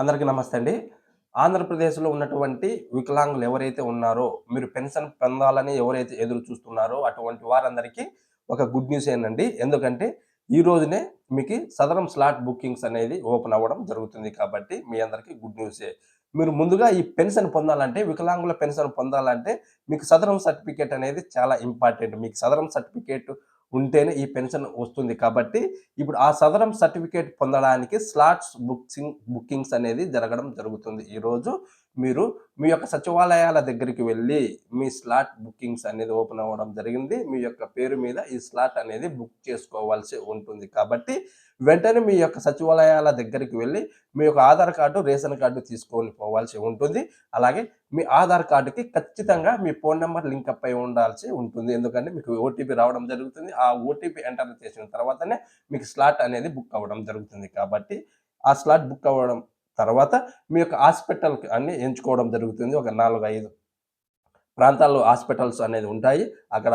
అందరికీ నమస్తే అండి. ఆంధ్రప్రదేశ్లో ఉన్నటువంటి వికలాంగులు ఎవరైతే ఉన్నారో మీరు పెన్షన్ పొందాలని ఎవరైతే ఎదురు చూస్తున్నారో అటువంటి వారందరికీ ఒక గుడ్ న్యూస్ ఏంటండి? ఎందుకంటే ఈ రోజునే మీకు సదరం స్లాట్ బుకింగ్స్ అనేది ఓపెన్ అవ్వడం జరుగుతుంది కాబట్టి మీ అందరికీ గుడ్ న్యూసే. మీరు ముందుగా ఈ పెన్షన్ పొందాలంటే వికలాంగుల పెన్షన్ పొందాలంటే మీకు సదరం సర్టిఫికేట్ అనేది చాలా ఇంపార్టెంట్. మీకు సదరం సర్టిఫికేట్ ఉంటేనే ఈ పెన్షన్ వస్తుంది. కాబట్టి ఇప్పుడు ఆ సదరం సర్టిఫికేట్ పొందడానికి స్లాట్స్ బుక్సింగ్ బుకింగ్స్ అనేది జరగడం జరుగుతుంది. ఈరోజు మీరు మీ యొక్క సచివాలయాల దగ్గరికి వెళ్ళి మీ స్లాట్ బుకింగ్స్ అనేది ఓపెన్ అవ్వడం జరిగింది. మీ యొక్క పేరు మీద ఈ స్లాట్ అనేది బుక్ చేసుకోవాల్సి ఉంటుంది. కాబట్టి వెంటనే మీ యొక్క సచివాలయాల దగ్గరికి వెళ్ళి మీ యొక్క ఆధార్ కార్డు రేషన్ కార్డు తీసుకొని పోవాల్సి ఉంటుంది. అలాగే మీ ఆధార్ కార్డుకి ఖచ్చితంగా మీ ఫోన్ నెంబర్ లింక్ అప్ అయి ఉండాల్సి ఉంటుంది. ఎందుకంటే మీకు ఓటీపీ రావడం జరుగుతుంది. ఆ ఓటీపీ ఎంటర్ చేసిన తర్వాతనే మీకు స్లాట్ అనేది బుక్ అవ్వడం జరుగుతుంది. కాబట్టి ఆ స్లాట్ బుక్ అవ్వడం తర్వాత మీ యొక్క హాస్పిటల్కి అన్ని ఎంచుకోవడం జరుగుతుంది. ఒక నాలుగు ఐదు ప్రాంతాల్లో హాస్పిటల్స్ అనేది ఉంటాయి. అక్కడ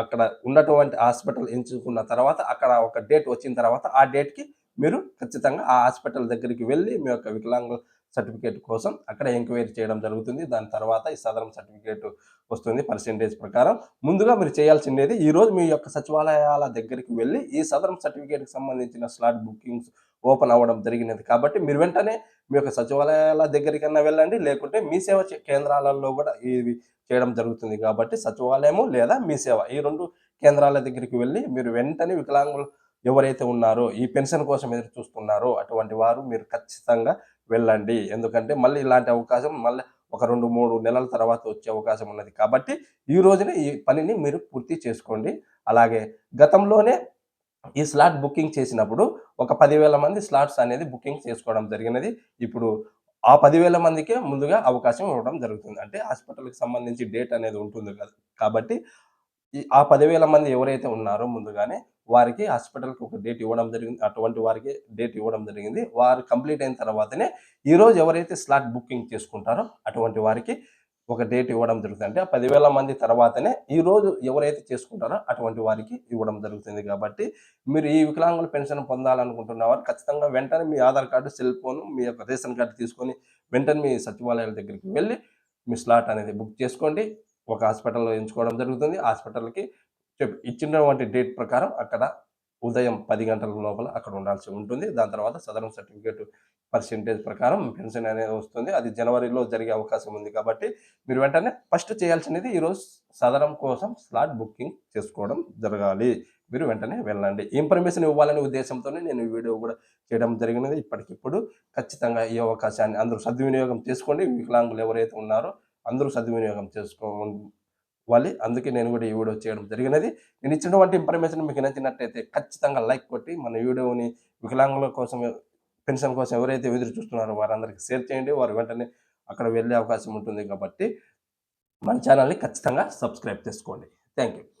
అక్కడ ఉన్నటువంటి హాస్పిటల్ ఎంచుకున్న తర్వాత అక్కడ ఒక డేట్ వచ్చిన తర్వాత ఆ డేట్కి మీరు ఖచ్చితంగా ఆ హాస్పిటల్ దగ్గరికి వెళ్ళి మీ యొక్క వికలాంగ సర్టిఫికేట్ కోసం అక్కడ ఎంక్వైరీ చేయడం జరుగుతుంది. దాని తర్వాత ఈ సదరం సర్టిఫికేట్ వస్తుంది పర్సెంటేజ్ ప్రకారం. ముందుగా మీరు చేయాల్సిందేది ఈరోజు మీ యొక్క సచివాలయాల దగ్గరికి వెళ్ళి ఈ సదరం సర్టిఫికేట్కి సంబంధించిన స్లాట్ బుకింగ్స్ ఓపెన్ అవ్వడం జరిగినది. కాబట్టి మీరు వెంటనే మీ యొక్క సచివాలయాల దగ్గరికన్నా వెళ్ళండి. లేకుంటే మీ సేవ కేంద్రాలలో కూడా ఇవి చేయడం జరుగుతుంది కాబట్టి సచివాలయము లేదా మీ సేవ ఈ రెండు కేంద్రాల దగ్గరికి వెళ్ళి మీరు వెంటనే వికలాంగులు ఎవరైతే ఉన్నారో ఈ పెన్షన్ కోసం ఎదురు చూస్తున్నారో అటువంటి వారు మీరు ఖచ్చితంగా వెళ్ళండి. ఎందుకంటే మళ్ళీ ఇలాంటి అవకాశం మళ్ళీ ఒక రెండు మూడు నెలల తర్వాత వచ్చే అవకాశం ఉన్నది. కాబట్టి ఈ రోజునే ఈ పనిని మీరు పూర్తి చేసుకోండి. అలాగే గతంలోనే ఈ స్లాట్ బుకింగ్ చేసినప్పుడు ఒక పదివేల మంది స్లాట్స్ అనేది బుకింగ్ చేసుకోవడం జరిగినది. ఇప్పుడు ఆ పదివేల మందికే ముందుగా అవకాశం ఇవ్వడం జరుగుతుంది. అంటే హాస్పిటల్కి సంబంధించి డేట్ అనేది ఉంటుంది కదా. కాబట్టి ఆ పదివేల మంది ఎవరైతే ఉన్నారో ముందుగానే వారికి హాస్పిటల్కి ఒక డేట్ ఇవ్వడం జరిగింది. అటువంటి వారికి డేట్ ఇవ్వడం జరిగింది. వారు కంప్లీట్ అయిన తర్వాతనే ఈరోజు ఎవరైతే స్లాట్ బుకింగ్ చేసుకుంటారో అటువంటి వారికి ఒక డేట్ ఇవ్వడం జరుగుతుంది అంటే ఆ పదివేల మంది తర్వాతనే ఈ రోజు ఎవరైతే చేసుకుంటారో అటువంటి వారికి ఇవ్వడం జరుగుతుంది కాబట్టి మీరు ఈ వికలాంగుల పెన్షన్ పొందాలనుకుంటున్న వారు ఖచ్చితంగా వెంటనే మీ ఆధార్ కార్డు సెల్ ఫోన్ మీ యొక్క రేషన్ కార్డు తీసుకొని వెంటనే మీ సచివాలయాల దగ్గరికి వెళ్ళి మీ స్లాట్ అనేది బుక్ చేసుకోండి. ఒక హాస్పిటల్లో ఎంచుకోవడం జరుగుతుంది. హాస్పిటల్కి ఇచ్చినటువంటి డేట్ ప్రకారం అక్కడ ఉదయం పది గంటల లోపల అక్కడ ఉండాల్సి ఉంటుంది. దాని తర్వాత సదరం సర్టిఫికేట్ పర్సెంటేజ్ ప్రకారం పెన్షన్ అనేది వస్తుంది. అది జనవరిలో జరిగే అవకాశం ఉంది కాబట్టి మీరు వెంటనే ఫస్ట్ చేయాల్సినది ఈరోజు సదరం కోసం స్లాట్ బుకింగ్ చేసుకోవడం జరగాలి. మీరు వెంటనే వెళ్ళండి. ఇన్ఫర్మేషన్ ఇవ్వాలనే ఉద్దేశంతోనే నేను ఈ వీడియో కూడా చేయడం జరిగినది. ఇప్పటికిప్పుడు ఖచ్చితంగా ఈ అవకాశాన్ని అందరూ సద్వినియోగం చేసుకోండి. వికలాంగులు ఎవరైతే ఉన్నారో అందరూ సద్వినియోగం చేసుకో ఇవ్వాలి అందుకే నేను కూడా ఈ వీడియో చేయడం జరిగినది. నేను ఇచ్చినటువంటి ఇన్ఫర్మేషన్ మీకు నచ్చినట్టయితే ఖచ్చితంగా లైక్ కొట్టి మన వీడియోని వికలాంగుల కోసం పెన్షన్ కోసం ఎవరైతే ఎదురు చూస్తున్నారో వారందరికీ షేర్ చేయండి. వారు వెంటనే అక్కడ వెళ్ళే అవకాశం ఉంటుంది కాబట్టి మన ఛానల్ని ఖచ్చితంగా సబ్స్క్రైబ్ చేసుకోండి. Thank you